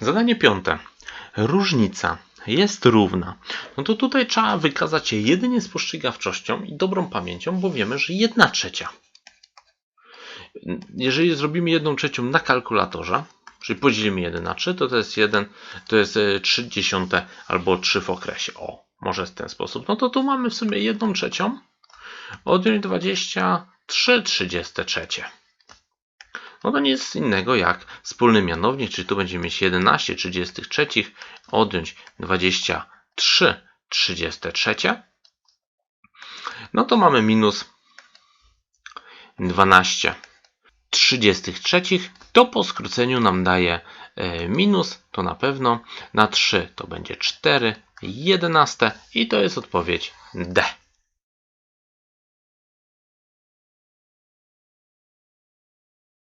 Zadanie piąte. Różnica jest równa. No to tutaj trzeba wykazać się jedynie spostrzegawczością i dobrą pamięcią, bo wiemy, że 1 trzecia. Jeżeli zrobimy 1 trzecią na kalkulatorze, czyli podzielimy 1 na 3, to to jest 1, to jest 3 dziesiąte albo 3 w okresie. O, może w ten sposób. No to tu mamy w sumie 1 trzecią. Odjąć 23 33. No to nic innego jak wspólny mianownik, czyli tu będziemy mieć 11 33, odjąć 23 33. No to mamy minus 12 33. To po skróceniu nam daje e, minus, to na pewno. Na 3 to będzie 4 11 i to jest odpowiedź D.